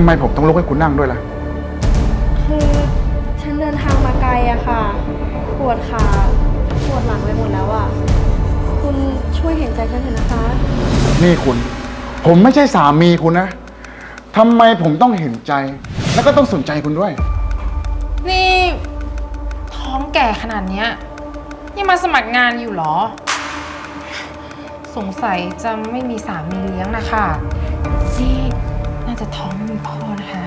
ำไมผมต้องลุกให้คุณนั่งด้วยล่ะ คือฉันเดินทางมาไกลอะค่ะ ปวดขา ปวดหลังไปหมดแล้วอะคุณช่วยเห็นใจฉันเถอะนะคะ นี่คุณ ผมไม่ใช่สามีคุณนะทำไมผมต้องเห็นใจ แล้วก็ต้องสนใจคุณด้วย นี่ ท้องแก่ขนาดเนี้ยยังมาสมัครงานอยู่เหรอ สงสัยจะไม่มีสามีเลี้ยงนะคะนี่น่า จะท้องไม่มีพ่อนะคะ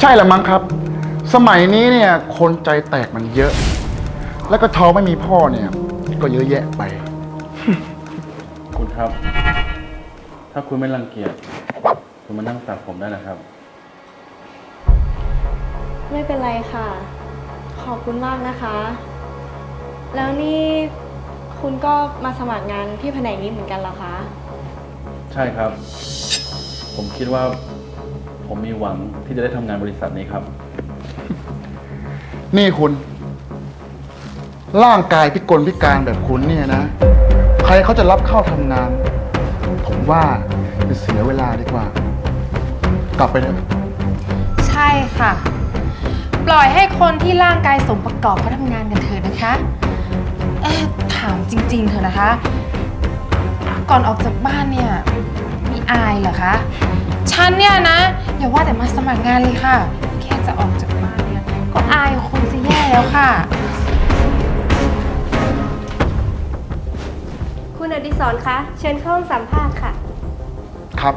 ใช่ละมั้งครับ สมัยนี้เนี่ยคนใจแตกมันเยอะ แล้วก็ท้องไม่มีพ่อเนี่ย ก็เยอะแยะไป คุณครับ ถ้าคุณไม่รังเกียจคุณมานั่งตักผมได้นะครับ ไม่เป็นไรค่ะ ขอบคุณมากนะคะ แล้วนี่คุณก็มาสมัครงานที่แผนกนี้เหมือนกันเหรอคะ ใช่ครับ ผมคิดว่า ผมมีหวังที่จะได้ทำงานบริษัทนี้ครับ นี่คุณ ร่างกายพิกลพิการแบบคุณเนี่ยนะ ใครเขาจะรับเข้าทำงาน ผมว่าจะเสียเวลาดีกว่า กลับไปเถอะใช่ค่ะ ปล่อยให้คนที่ร่างกายสมประกอบเขาทำงานกันเถอะนะคะเอ๊ะถามจริง ๆ เถอะนะคะ ก่อนออกจากบ้านเนี่ยมี อายเหรอคะ ฉันเนี่ยนะ อย่าว่าแต่มาสมัครงานเลยค่ะ แค่จะออกจากบ้านเนี่ยก็อายคนจะแย่แล้วค่ะ คุณอดิศรคะ เชิญเข้าห้องสัมภาษณ์ค่ะ ครับ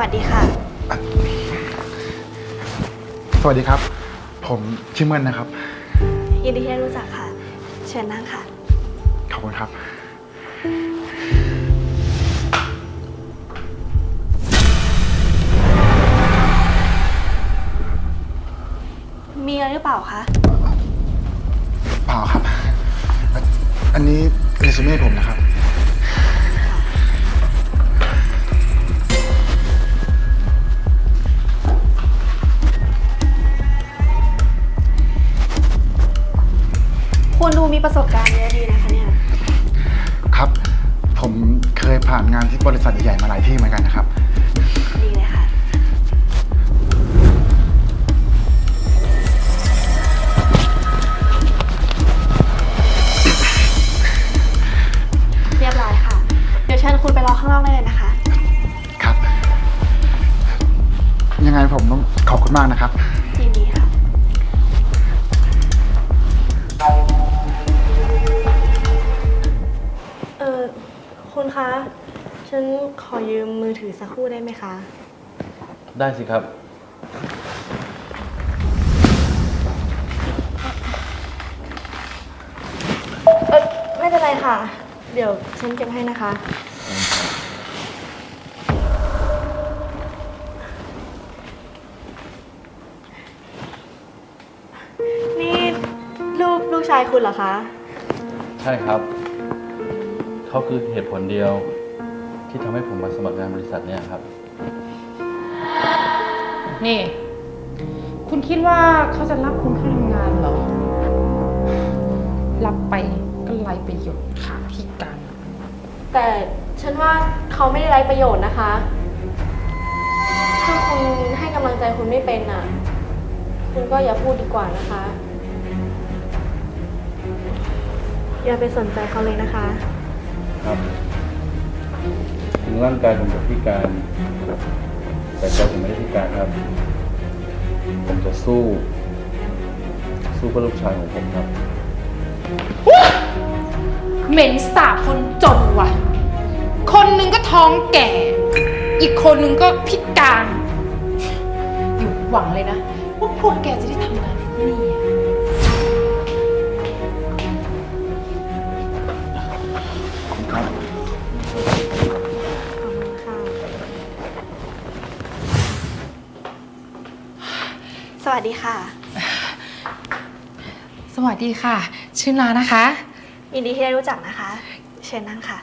วัสดีค่ะ สวัสดีครับ ผมชื่อเมินนะครับ ยินดีที่ได้รู้จักค่ะ เชิญนั่งค่ะ ขอบคุณครับ มีอะไรหรือเปล่าคะ เปล่าครับ อันนี้เรซูเม่ผมนะครับ มีประสบการณ์เยอะดีนะคะเนี่ย ครับ ผมเคยผ่านงานที่บริษัทใหญ่ๆมาหลายที่เหมือนกันนะครับ ดีเลยค่ะ เรียบร้อยค่ะ เดี๋ยวเชิญคุณไปรอข้างนอกได้เลยนะคะ ครับ ยังไงผมต้องขอบคุณมากนะครับ ยินดีค่ะ คุณคะ ฉันขอยืมมือถือสักครู่ได้ไหมคะ ได้สิครับ เออไม่เป็นไรค่ะ เดี๋ยวฉันเก็บให้นะคะ นี่ลูกลูกชายคุณเหรอคะ ใช่ครับ เขาคือเหตุผลเดียวที่ทำให้ผมมาสมัครงานบริษัทเนี่ยครับ นี่ คุณคิดว่าเขาจะรับคุณเข้าทำงานเหรอ รับไปก็ไร้ประโยชน์ค่ะพี่การ แต่ฉันว่าเขาไม่ได้ไร้ประโยชน์นะคะ ถ้าคุณให้กำลังใจคุณไม่เป็นอะ คุณก็อย่าพูดดีกว่านะคะ อย่าไปสนใจเขาเลยนะคะ ครับถึงร่างกายผมจะพิการ แต่ใจผมไม่ได้พิการครับ ผมจะสู้ สู้เพื่อลูกชายของผมครับ เหม็นสาบคนจนว่ะ คนหนึงก็ท้องแก่ อีกคนหนึงก็พิการ อยู่หวังเลยนะ ว่าพวกแกจะได้ทำงานที่นี่ วัสดีค่ะ สวัสดีค่ะ ชื่อนานะคะ ยินดีที่ได้รู้จักนะคะ เชิญนั่งค่ะ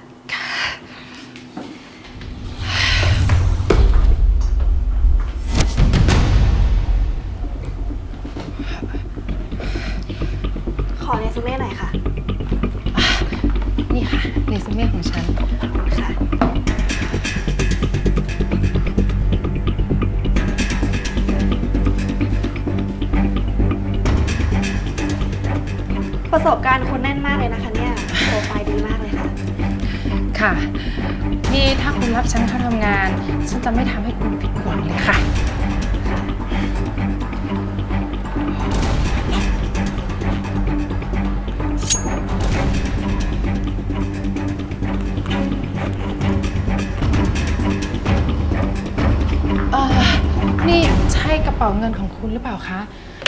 คุณหรือเปล่าคะ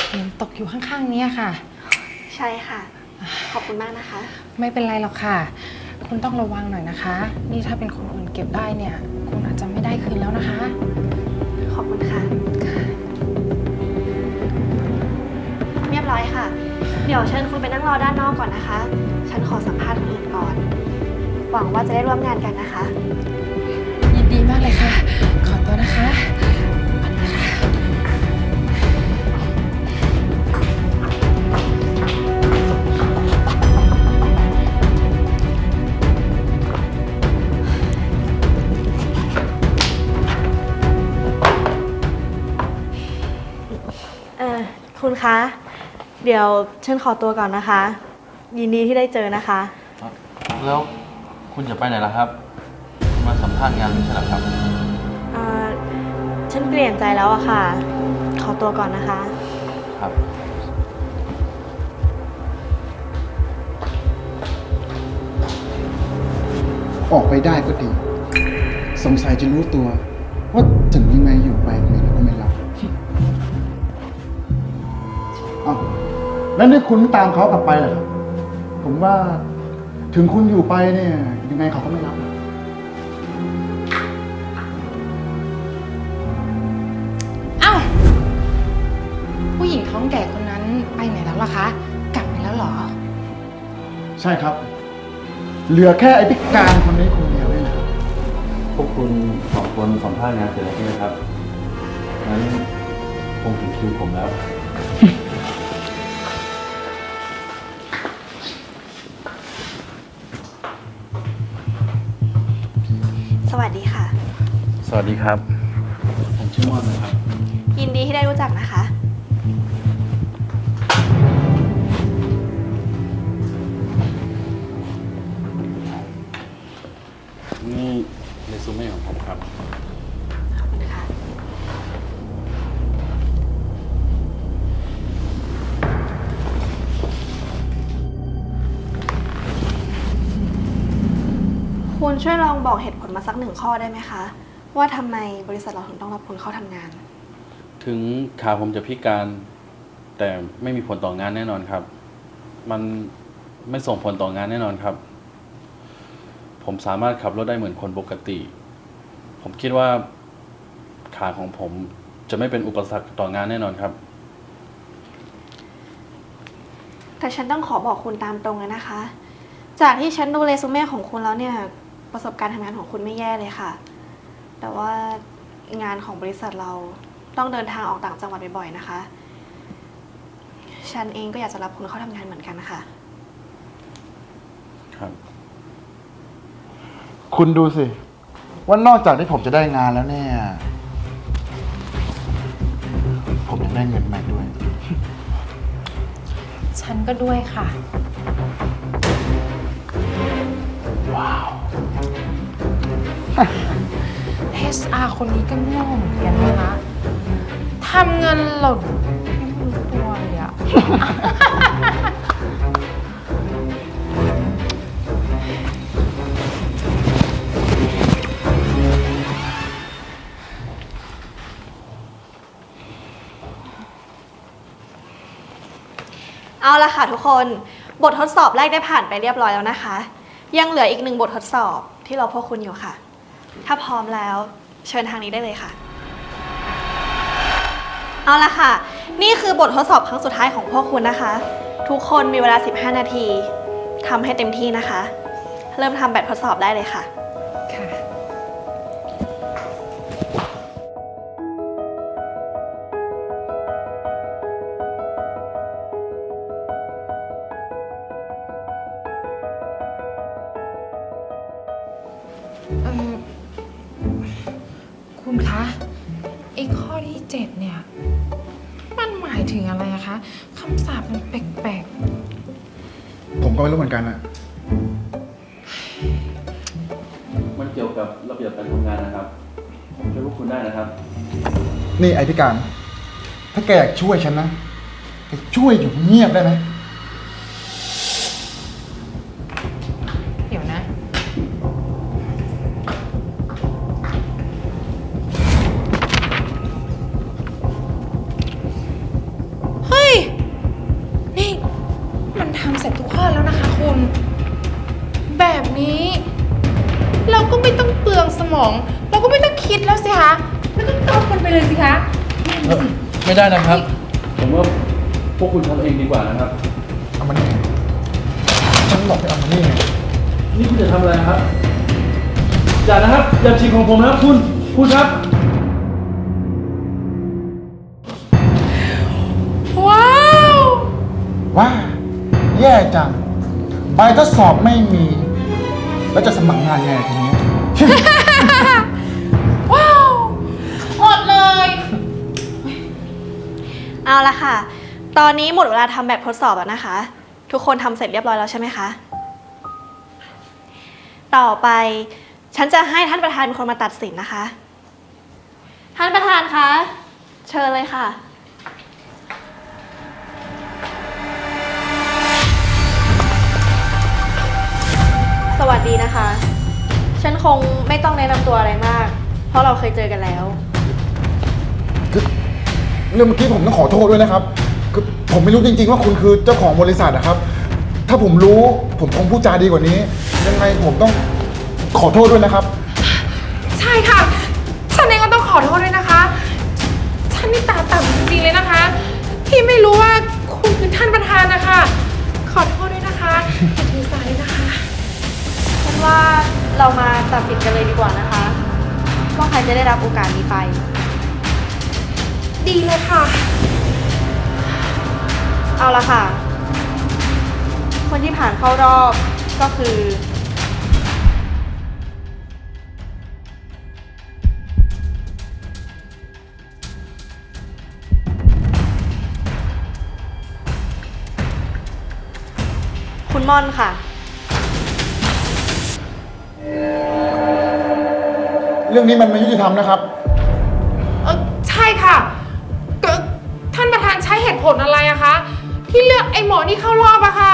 เห็นตกอยู่ข้างๆเนี่ยค่ะ ใช่ค่ะ ขอบคุณมากนะคะ ไม่เป็นไรหรอกค่ะ คุณต้องระวังหน่อยนะคะ นี่ถ้าเป็นคนอื่นเก็บได้เนี่ย คุณอาจจะไม่ได้คืนแล้วนะคะ ขอบคุณค่ะ เรียบร้อยค่ะ เดี๋ยวเชิญคุณไปนั่งรอด้านนอกก่อนนะคะ ฉันขอสัมภาษณ์คนอื่นก่อน หวังว่าจะได้ร่วมงานกันนะคะ คุณคะ เดี๋ยวฉันขอตัวก่อนนะคะ ยินดีที่ได้เจอนะคะ แล้วคุณจะไปไหนล่ะครับ มาสัมภาษณ์งานไม่ใช่เหรอครับ เอ่อ ฉันเปลี่ยนใจแล้วอะค่ะ ขอตัวก่อนนะคะ ครับ ออกไปได้ก็ดี สงสัยจะรู้ตัว ว่าถึงยังไงอยู่ไป แล้วนี่คุณไม่ตามเขากลับไปเหรอครับ ผมว่าถึงคุณอยู่ไปเนี่ย ยังไงเขาก็ไม่รับนะเอ้าผู้หญิงท้องแก่คนนั้นไปไหนแล้วล่ะคะ กลับไปแล้วเหรอ ใช่ครับ เหลือแค่ไอ้พิการคนนี้คนเดียวนี่แหละพวกคุณสองคนสัมภาษณ์งานเสร็จแล้วใช่ไหมครับ งั้นคงถึงคิวผมแล้ว ดีครับ ผมชื่อม่อนนะครับ ยินดีที่ได้รู้จักนะคะ นี่เรซูเม่ของผมครับ ขอบคุณค่ะ คุณช่วยลองบอกเหตุผลมาสักหนึ่งข้อได้ไหมคะ ว่าทำไมบริษัทเราถึงต้องรับคุณเข้าทำงาน ถึงขาผมจะพิการ แต่ไม่มีผลต่องานแน่นอนครับ มันไม่ส่งผลต่องานแน่นอนครับ ผมสามารถขับรถได้เหมือนคนปกติ ผมคิดว่า ขาของผมจะไม่เป็นอุปสรรคต่องานแน่นอนครับ แต่ฉันต้องขอบอกคุณตามตรงเลยนะคะ จากที่ฉันดูเรซูเม่ของคุณแล้วเนี่ย ประสบการณ์ทำงานของคุณไม่แย่เลยค่ะ แต่ว่างานของบริษัทเราต้องเดินทางออกต่างจังหวัดบ่อยๆนะคะ ฉันเองก็อยากจะรับคุณเข้าทำงานเหมือนกันนะคะครับ คุณดูสิ ว่านอกจากที่ผมจะได้งานแล้วเนี่ย ผมยังได้เงินมาด้วย ฉันก็ด้วยค่ะ ว้าว HR คนนี้ก็โง่เหมือนกันนะคะทำเงินหล่นไม่รู้ตัวเลยอะ เอาละค่ะทุกคน บททดสอบแรกได้ผ่านไปเรียบร้อยแล้วนะคะ ยังเหลืออีกหนึ่งบททดสอบที่เราพวกคุณอยู่ค่ะ ถ้าพร้อมแล้ว เชิญทางนี้ได้เลยค่ะ เอาละค่ะ นี่คือบททดสอบครั้งสุดท้ายของพวกคุณนะคะ ทุกคนมีเวลา 15 นาทีทำให้เต็มที่นะคะ เริ่มทำแบบทดสอบได้เลยค่ะค่ะ จ็ดเนี่ย มันหมายถึงอะไรอะคะคำสาปมันแปลกผมก็ไม่รู้เหมือนกันอะมันเกี่ยวกับระเบียบการทำงานนะครับ ผมช่วยพวกคุณได้นะครับ นี่ไอพิการ ถ้าแกอยากช่วยฉันนะแกช่วยอยู่เงียบได้ไหม ตอบกันไปเลยสิคะไม่ได้นะครับ ผมว่าพวกคุณทำเองดีกว่านะครับ เอามานี่ไงฉันบอกให้เอามานี่ไงนี่คุณจะทำอะไรครับ อย่านะครับ อย่าฉีกของผมนะครับคุณ คุณครับ ว้าวว่าแย่จัง ใบทดสอบไม่มี แล้วจะสมัครงานไงทีนี้ เอาละค่ะ ตอนนี้หมดเวลาทำแบบทดสอบแล้วนะคะ ทุกคนทำเสร็จเรียบร้อยแล้วใช่ไหมคะ ต่อไปฉันจะให้ท่านประธานเป็นคนมาตัดสินนะคะ ท่านประธานคะ เชิญเลยค่ะ สวัสดีนะคะ ฉันคงไม่ต้องแนะนำตัวอะไรมาก เพราะเราเคยเจอกันแล้ว คือ เรื่องเมื่อกี้ผมต้องขอโทษด้วยนะครับคือผมไม่รู้จริง ๆ ว่าคุณคือเจ้าของบริษัทนะครับ ถ้าผมรู้ผมคงพูดจาดีกว่านี้ ยังไงผมต้องขอโทษด้วยนะครับ ใช่ค่ะ ฉันเองก็ต้องขอโทษด้วยนะคะ ฉันนี่ตาต่ำจริงๆเลยนะคะ ที่ไม่รู้ว่าคุณคือท่านประธานนะคะ ขอโทษด้วยนะคะอย่าถือสายนะคะ ฉันว่าเรามาตัดสินกันเลยดีกว่านะคะ ว่าใครจะได้รับโอกาสนี้ไป ดีเลยค่ะ เอาละค่ะ คนที่ผ่านเข้ารอบก็คือ คุณม่อนค่ะ เรื่องนี้มันไม่ยุติธรรมนะครับ ใช้เหตุผลอะไรอะคะ ที่เลือกไอ้หมอนี่เข้ารอบอะค่ะ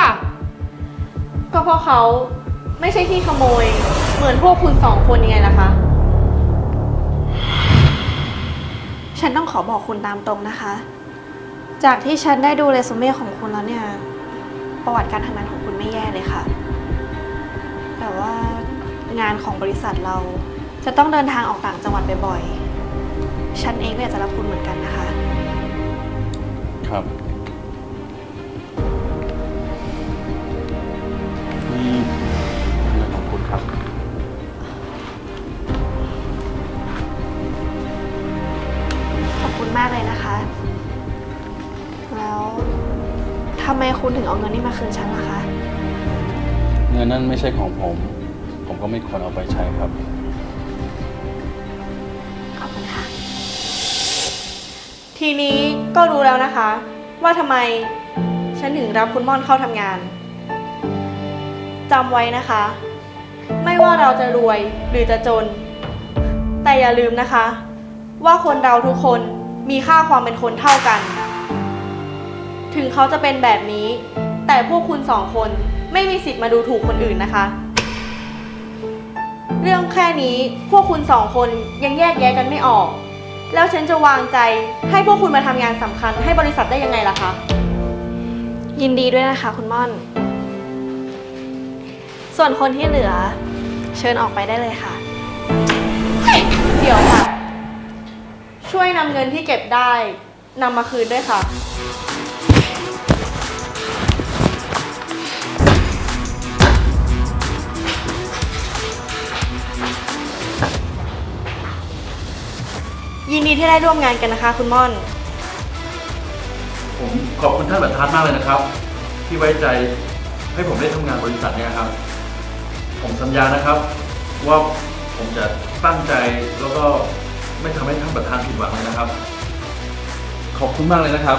ก็เพราะเขาไม่ใช่ที่ขโมย เหมือนพวกคุณสองคนยังไงล่ะคะ ฉันต้องขอบอกคุณตามตรงนะคะ จากที่ฉันได้ดูเรซูเม่ของคุณแล้วเนี่ย ประวัติการทำงานของคุณไม่แย่เลยค่ะ แต่ว่างานของบริษัทเราจะต้องเดินทางออกต่างจังหวัดบ่อยๆ ฉันเองก็อยากจะรับคุณเหมือนกันนะคะ ครับ นี่เรื่องของคุณครับ ขอบคุณมากเลยนะคะ แล้วทำไมคุณถึงเอาเงินนี่มาคืนฉันล่ะคะ เงินนั้นไม่ใช่ของผม ผมก็ไม่ควรเอาไปใช้ครับ ทีนี้ก็รู้แล้วนะคะ ว่าทำไมฉันถึงรับคุณม่อนเข้าทำงานจำไว้นะคะ ไม่ว่าเราจะรวยหรือจะจน แต่อย่าลืมนะคะ ว่าคนเราทุกคนมีค่าความเป็นคนเท่ากัน ถึงเขาจะเป็นแบบนี้ แต่พวกคุณสองคนไม่มีสิทธิ์มาดูถูกคนอื่นนะคะ เรื่องแค่นี้พวกคุณสองคนยังแยกแยะกันไม่ออก แล้วฉันจะวางใจให้พวกคุณมาทำงานสำคัญ ให้บริษัทได้ยังไงล่ะคะ ยินดีด้วยนะคะ คุณม่อน ส่วนคนที่เหลือ เชิญออกไปได้เลยค่ะ เดี๋ยวค่ะ ช่วยนำเงินที่เก็บได้นำมาคืนด้วยค่ะ ยินดีที่ได้ร่วมงานกันนะคะ คุณม่อน ผมขอบคุณท่านประธานมากเลยนะครับ ที่ไว้ใจให้ผมได้ทำงานบริษัทเนี่ยครับ ผมสัญญานะครับ ว่าผมจะตั้งใจแล้วก็ไม่ทำให้ท่านประธานผิดหวังเลยนะครับ ขอบคุณมากเลยนะครับ